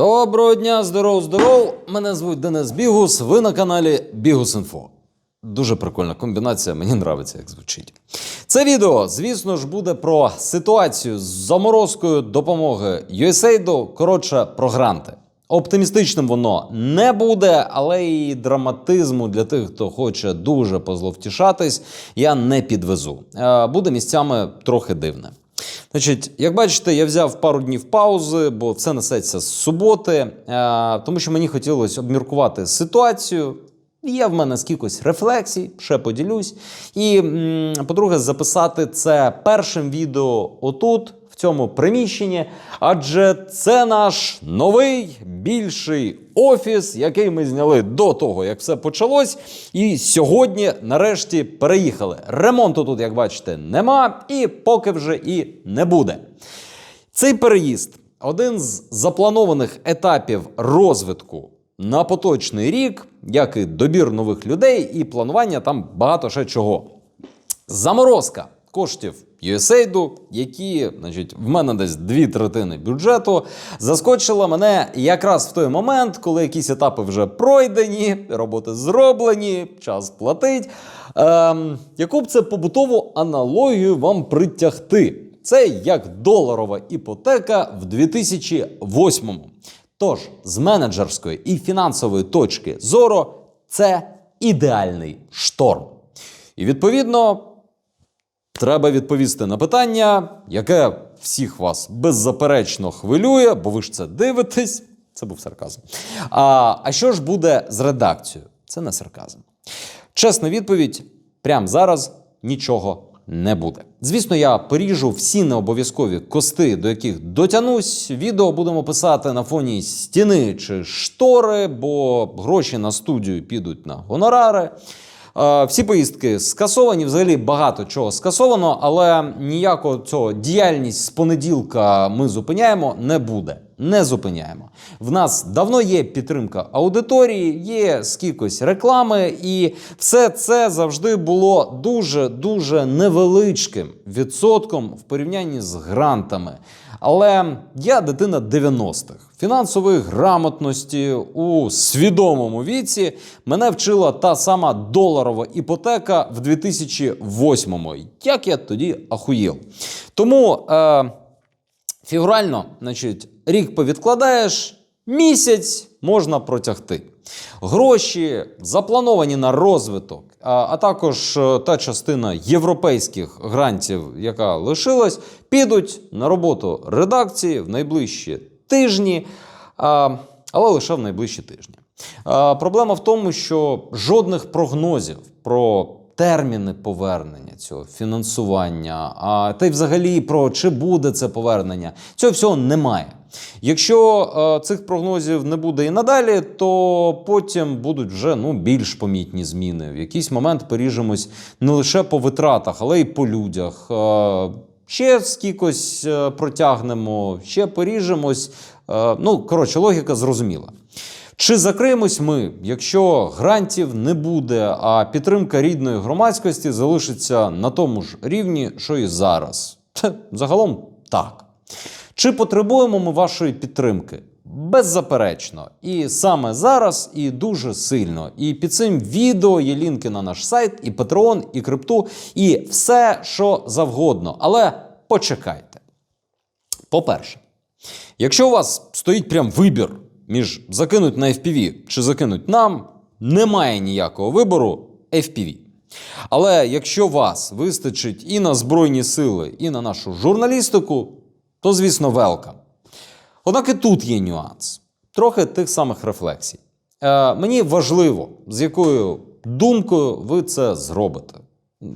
Доброго дня, здоров, здоров! Мене звуть Денис Бігус. Ви на каналі Бігус Інфо. Дуже прикольна комбінація, мені подобається, як звучить. Це відео, звісно ж, буде про ситуацію з заморозкою допомоги USAID, коротше, про гранти. Оптимістичним воно не буде, але і драматизму для тих, хто хоче дуже позловтішатись, я не підвезу. Е, Буде місцями трохи дивне. Значить, як бачите, я взяв пару днів паузи, бо все несеться з суботи, е, тому що мені хотілося обміркувати ситуацію. Є в мене скількось рефлексій, ще поділюсь. І, по-друге, записати це першим відео отут, цьому приміщенні, адже це наш новий більший офіс, який ми зняли до того, як все почалось. І сьогодні, нарешті, переїхали. Ремонту тут, як бачите, нема, і поки вже і не буде. Цей переїзд один з запланованих етапів розвитку на поточний рік, як і добір нових людей, і планування там багато ще чого. Заморозка коштів USAID, які, значить, в мене десь дві третини бюджету, заскочила мене якраз в той момент, коли якісь етапи вже пройдені, роботи зроблені, час платить. Ем, яку б це побутову аналогію вам притягти? Це як доларова іпотека в 2008-му. Тож, з менеджерської і фінансової точки зору, це ідеальний шторм. І відповідно, треба відповісти на питання, яке всіх вас беззаперечно хвилює, бо ви ж це дивитесь. Це був сарказм. А, а що ж буде з редакцією? Це не сарказм. Чесна відповідь: прямо зараз нічого не буде. Звісно, я поріжу всі необов'язкові кости, до яких дотянусь. Відео будемо писати на фоні стіни чи штори, бо гроші на студію підуть на гонорари. Е, Всі поїздки скасовані, взагалі багато чого скасовано, але ніякого цього діяльність з понеділка ми зупиняємо не буде. Не зупиняємо. В нас давно є підтримка аудиторії, є скількось реклами, і все це завжди було дуже дуже невеличким відсотком в порівнянні з грантами. Але я дитина 90-х. Фінансової грамотності у свідомому віці мене вчила та сама доларова іпотека в 2008-му. Як я тоді ахуєл. Тому е, фігурально, значить, рік повідкладаєш, місяць можна протягти. Гроші заплановані на розвиток, а, також е, та частина європейських грантів, яка лишилась, підуть на роботу редакції в найближчі тижні, але лише в найближчі тижні. Проблема в тому, що жодних прогнозів про терміни повернення цього фінансування, а та й взагалі про чи буде це повернення, цього всього немає. Якщо е, цих прогнозів не буде і надалі, то потім будуть вже ну, більш помітні зміни. В якийсь момент поріжемось не лише по витратах, але й по людях. Е, ще скількось е, протягнемо, ще поріжемось. Ну, коротше, логіка зрозуміла. Чи закриємось ми, якщо грантів не буде, а підтримка рідної громадськості залишиться на тому ж рівні, що і зараз? Загалом так. Чи потребуємо ми вашої підтримки? Беззаперечно. І саме зараз, і дуже сильно. І під цим відео є лінки на наш сайт, і Patreon, і крипту, і все, що завгодно. Але почекайте. По-перше, якщо у вас стоїть прям вибір між закинуть на FPV чи закинуть нам, немає ніякого вибору FPV. Але якщо вас вистачить і на Збройні сили, і на нашу журналістику, то, звісно, велкам. Однак і тут є нюанс. Трохи тих самих рефлексій. Е, мені важливо, з якою думкою ви це зробите.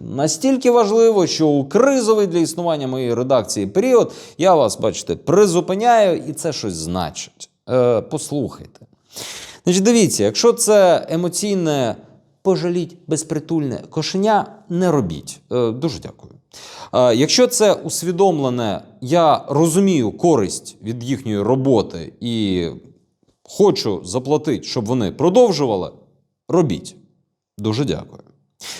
Настільки важливо, що у кризовий для існування моєї редакції період я вас, бачите, призупиняю, і це щось значить. Е, послухайте. Значить, дивіться, якщо це емоційне пожаліть безпритульне кошеня, не робіть. Е, дуже дякую. Е, якщо це усвідомлене, я розумію користь від їхньої роботи і хочу заплатити, щоб вони продовжували, робіть. Дуже дякую.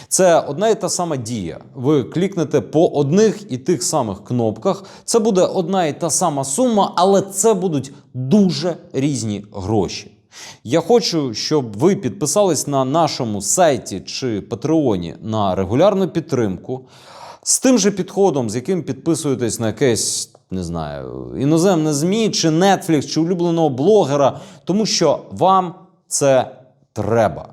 Це одна і та сама дія. Ви клікнете по одних і тих самих кнопках. Це буде одна і та сама сума, але це будуть дуже різні гроші. Я хочу, щоб ви підписались на нашому сайті чи Патреоні на регулярну підтримку з тим же підходом, з яким підписуєтесь на якесь, не знаю, іноземне ЗМІ, чи Netflix, чи улюбленого блогера, тому що вам це треба.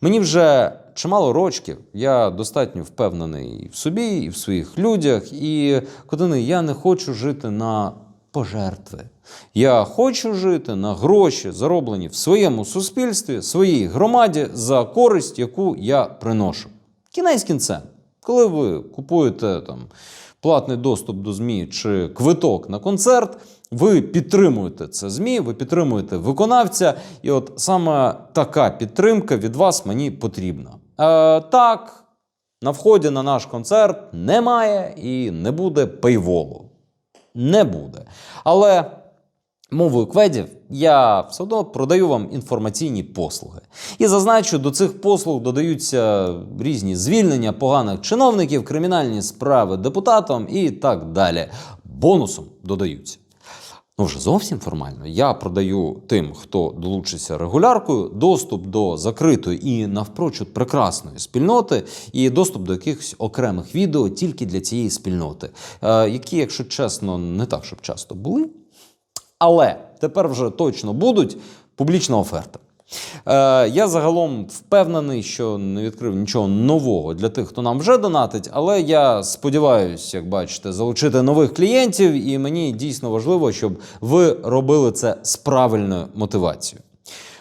Мені вже чимало рочків, я достатньо впевнений і в собі, і в своїх людях. І Котини, я не хочу жити на пожертви. Я хочу жити на гроші, зароблені в своєму суспільстві, своїй громаді за користь, яку я приношу. Кінець кінцем, коли ви купуєте там платний доступ до ЗМІ чи квиток на концерт, ви підтримуєте це ЗМІ, ви підтримуєте виконавця, і от саме така підтримка від вас мені потрібна. Е, так, на вході на наш концерт немає і не буде пейволу. Не буде. Але мовою кведів я все одно продаю вам інформаційні послуги. І зазначу, до цих послуг додаються різні звільнення поганих чиновників, кримінальні справи депутатам і так далі. Бонусом додаються. Ну, вже зовсім формально. Я продаю тим, хто долучиться регуляркою, доступ до закритої і навпрочуд прекрасної спільноти, і доступ до якихось окремих відео тільки для цієї спільноти, е, які, якщо чесно, не так, щоб часто були. Але тепер вже точно будуть публічна оферта. Е, я загалом впевнений, що не відкрив нічого нового для тих, хто нам вже донатить, але я сподіваюся, як бачите, залучити нових клієнтів, і мені дійсно важливо, щоб ви робили це з правильною мотивацією.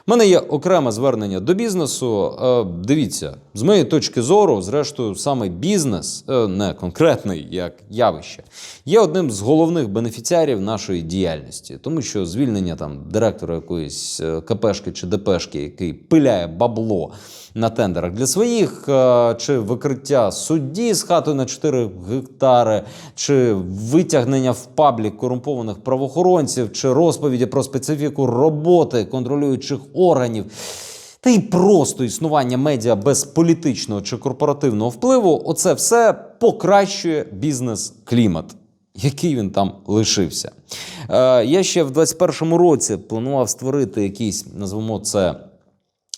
У мене є окреме звернення до бізнесу. Е, Дивіться, з моєї точки зору, зрештою, саме бізнес, е, не конкретний як явище, є одним з головних бенефіціарів нашої діяльності, тому що звільнення там директора якоїсь е, КПшки чи ДПшки, який пиляє бабло на тендерах для своїх, е, чи викриття судді з хатою на 4 гектари, чи витягнення в паблік корумпованих правоохоронців, чи розповіді про специфіку роботи контролюючих органів. Та й просто існування медіа без політичного чи корпоративного впливу оце все покращує бізнес-клімат. Який він там лишився. Е, я ще в 21-му році планував створити якийсь, назвемо це.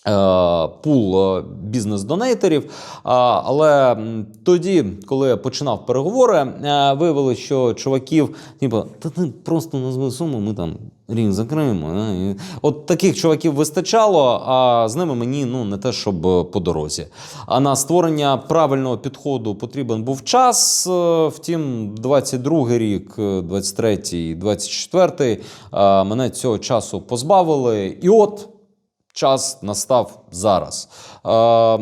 Е, Пул е, бізнес-донейтерів. Але тоді, коли я починав переговори, е, виявилося, що чуваків, типу, та ти просто назви суму, ми там рік закриємо. От таких чуваків вистачало, а з ними мені ну не те, щоб по дорозі. А на створення правильного підходу потрібен був час. Втім, 22 рік, е, 23-й, 24-й е, мене цього часу позбавили. І от час настав зараз. Е,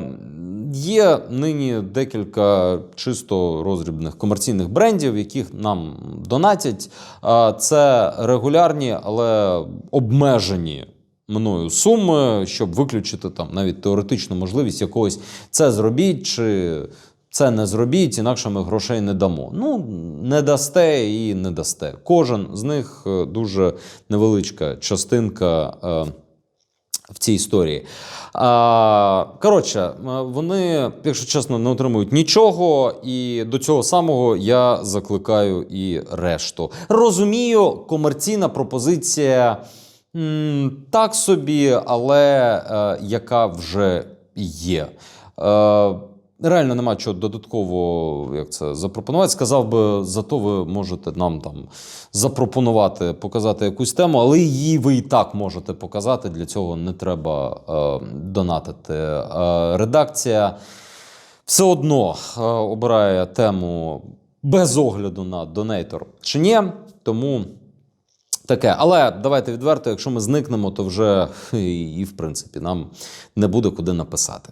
є нині декілька чисто роздрібних комерційних брендів, яких нам донатять. Е, це регулярні, але обмежені. Мною суми, щоб виключити там навіть теоретичну можливість якогось це зробіть чи це не зробіть, інакше ми грошей не дамо. Ну, не дасте і не дасте. Кожен з них е, дуже невеличка частинка. Е, в цій історії. А, коротше, е, вони, якщо чесно, не отримують нічого, і до цього самого я закликаю і решту. Розумію, комерційна пропозиція м, так собі, але е, яка вже є. Е, Реально нема чого додатково як це запропонувати. Сказав би, зато ви можете нам там запропонувати показати якусь тему, але її ви і так можете показати. Для цього не треба е, донатити. Е, редакція все одно е, обирає тему без огляду на донейтор чи ні. Тому таке. Але давайте відверто, якщо ми зникнемо, то вже і, в принципі нам не буде куди написати.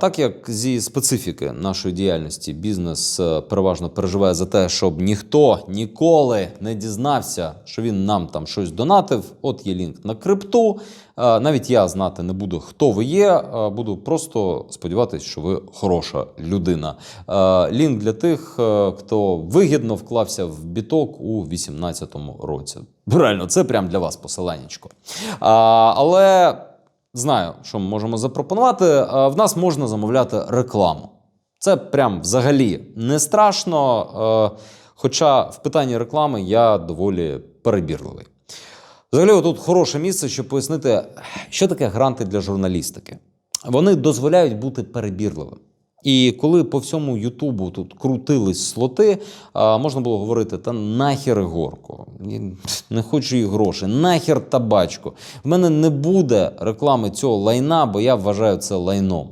Так як зі специфіки нашої діяльності бізнес е, переважно переживає за те, щоб ніхто ніколи не дізнався, що він нам там щось донатив. От є лінк на крипту. Е, Навіть я знати не буду, хто ви є. е, Буду просто сподіватися, що ви хороша людина. Лінк для тих, хто вигідно вклався в біток у 2018 році. Реально, це прям для вас посиланнячко. Але знаю, що ми можемо запропонувати. Е, В нас можна замовляти рекламу. Це прям взагалі не страшно. е, Хоча в питанні реклами я доволі перебірливий. Взагалі, тут хороше місце, щоб пояснити, що таке гранти для журналістики. Вони дозволяють бути перебірливим. І коли по всьому Ютубу тут крутились слоти, можна було говорити: та нахер горку, не хочу їх грошей, нахер табачку. В мене не буде реклами цього лайна, бо я вважаю це лайном.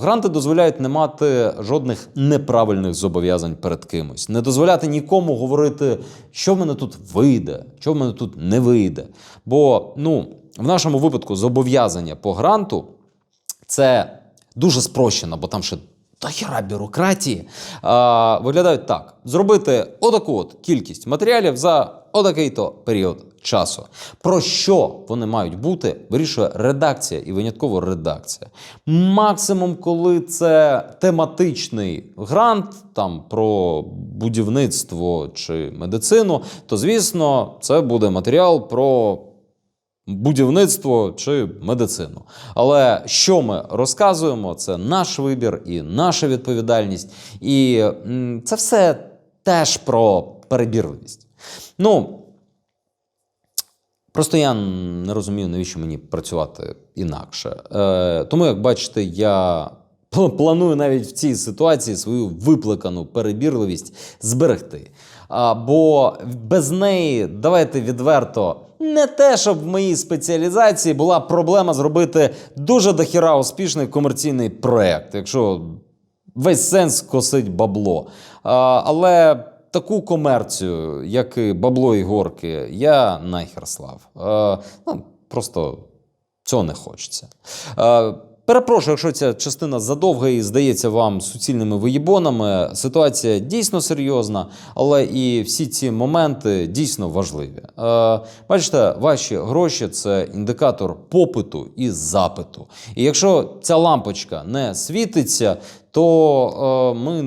Гранти дозволяють не мати жодних неправильних зобов'язань перед кимось, не дозволяти нікому говорити, що в мене тут вийде, що в мене тут не вийде. Бо ну, в нашому випадку зобов'язання по гранту це дуже спрощено, бо там ще до хіра бюрократії. А, виглядають так: зробити отаку от кількість матеріалів за отакий-то період часу. Про що вони мають бути, вирішує редакція і винятково редакція. Максимум, коли це тематичний грант там про будівництво чи медицину, то звісно, це буде матеріал про будівництво чи медицину. Але що ми розказуємо, це наш вибір і наша відповідальність. І це все теж про перебірливість. Ну, Просто я не розумію, навіщо мені працювати інакше. Е, тому, як бачите, я планую навіть в цій ситуації свою виплекану перебірливість зберегти. А, бо без неї, давайте відверто, не те, щоб в моїй спеціалізації була проблема зробити дуже дохіра успішний комерційний проект, якщо весь сенс косить бабло. А, але таку комерцію, як і бабло і горки, я нахер слав. А, ну, просто цього не хочеться. Е, Перепрошую, якщо ця частина задовга і здається вам суцільними виїбонами. Ситуація дійсно серйозна, але і всі ці моменти дійсно важливі. Е, Бачите, ваші гроші це індикатор попиту і запиту. І якщо ця лампочка не світиться, то е, ми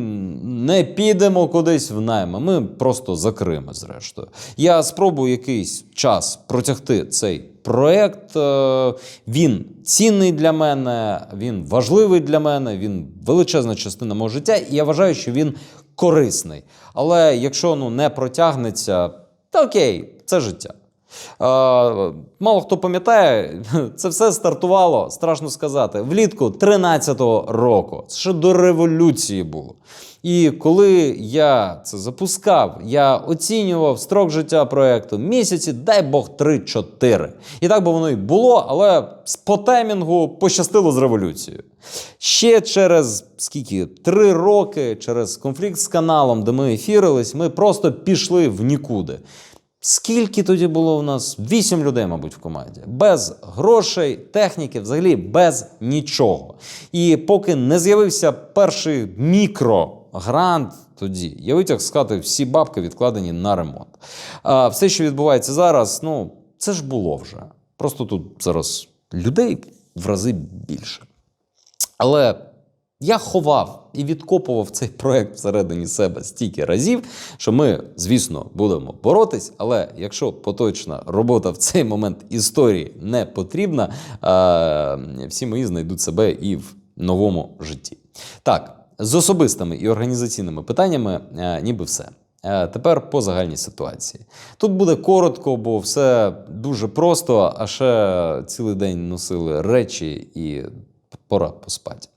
не підемо кудись в найми, ми просто закриємо зрештою. Я спробую якийсь час протягти цей проект. Е, він цінний для мене, він важливий для мене, він величезна частина мого життя, і я вважаю, що він корисний. Але якщо ну, не протягнеться, то окей, це життя. Мало хто пам'ятає, це все стартувало, страшно сказати, влітку 13-го року. Це ще до революції було. І коли я це запускав, я оцінював строк життя проекту місяці, дай Бог 3-4. І так би воно і було, але з- по таймінгу пощастило з революцією. Ще через скільки? Три роки, через конфлікт з каналом, де ми ефірились, ми просто пішли в нікуди. Скільки тоді було у нас? Вісім людей, мабуть, в команді. Без грошей, техніки, взагалі без нічого. І поки не з'явився перший мікрогрант, тоді я витяг з хати всі бабки відкладені на ремонт. А все, що відбувається зараз, ну це ж було вже. Просто тут зараз людей в рази більше. Але я ховав і відкопував цей проект всередині себе стільки разів, що ми, звісно, будемо боротись. Але якщо поточна робота в цей момент історії не потрібна, всі мої знайдуть себе і в новому житті. Так, з особистими і організаційними питаннями, е, ніби все. Е, Тепер по загальній ситуації. Тут буде коротко, бо все дуже просто, а ще цілий день носили речі і пора поспати.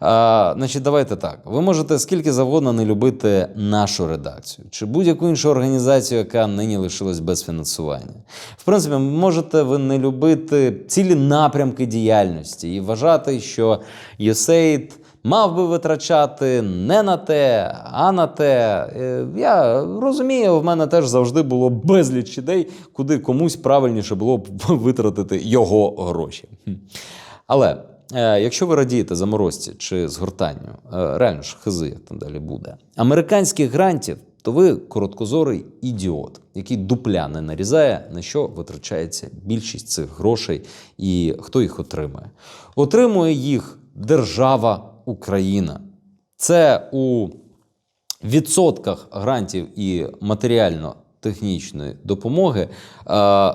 А, значить, давайте так. Ви можете скільки завгодно не любити нашу редакцію чи будь-яку іншу організацію, яка нині лишилась без фінансування. В принципі, можете ви не любити цілі напрямки діяльності і вважати, що USAID мав би витрачати не на те, а на те. Е, Я розумію, в мене теж завжди було безліч ідей, куди комусь правильніше було б витратити його гроші. Але якщо ви радієте заморозці чи згортанню, е, реально ж хизи, там далі буде, американських грантів, то ви короткозорий ідіот, який дупля не нарізає, на що витрачається більшість цих грошей і хто їх отримує. Отримує їх держава Україна. Це у відсотках грантів і матеріально-технічної допомоги е,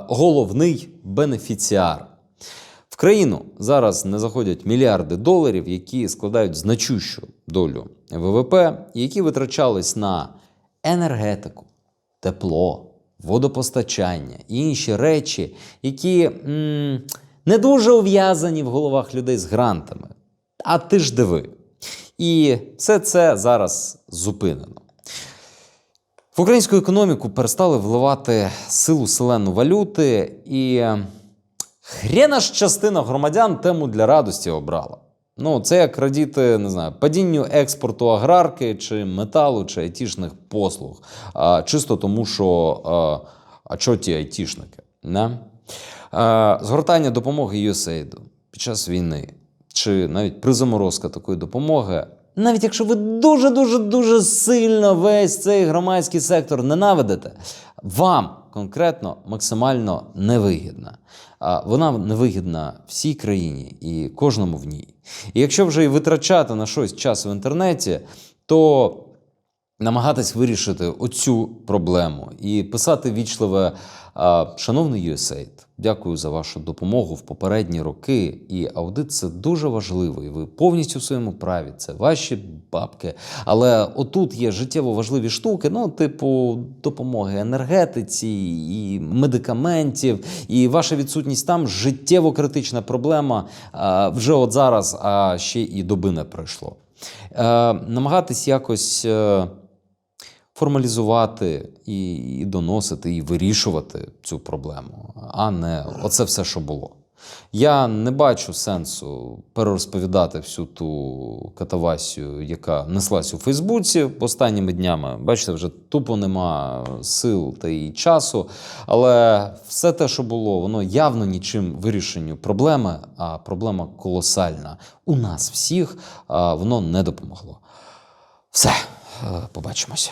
головний бенефіціар. В країну зараз не заходять мільярди доларів, які складають значущу долю ВВП, які витрачались на енергетику, тепло, водопостачання і інші речі, які м, не дуже ув'язані в головах людей з грантами. А ти ж диви. І все це зараз зупинено. В українську економіку перестали вливати силу селену валюти, і хрена ж частина громадян тему для радості обрала. Ну, це як радіти, не знаю, падінню експорту аграрки чи металу, чи айтішних послуг. А, чисто тому, що а, а чого ті айтішники? Не? А, згортання допомоги USAID під час війни, чи навіть призаморозка такої допомоги. Навіть якщо ви дуже дуже дуже сильно весь цей громадський сектор ненавидите, вам конкретно максимально невигідна. Вона невигідна всій країні і кожному в ній. І якщо вже і витрачати на щось час в інтернеті, то намагатись вирішити оцю проблему і писати вічливе Шановний USAID, дякую за вашу допомогу в попередні роки. І аудит це дуже важливо. І ви повністю в своєму праві. Це ваші бабки. Але отут є життєво важливі штуки, ну, типу допомоги енергетиці і медикаментів. І ваша відсутність там життєво критична проблема вже от зараз, а ще і доби не пройшло. Е, намагатись якось. Формалізувати і, і доносити, і вирішувати цю проблему, а не оце все, що було. Я не бачу сенсу перерозповідати всю ту катавасію, яка неслась у Фейсбуці останніми днями. Бачите, вже тупо нема сил та і часу. Але все те, що було, воно явно нічим вирішенню проблеми, а проблема колосальна. У нас всіх воно не допомогло. Все, е, побачимося.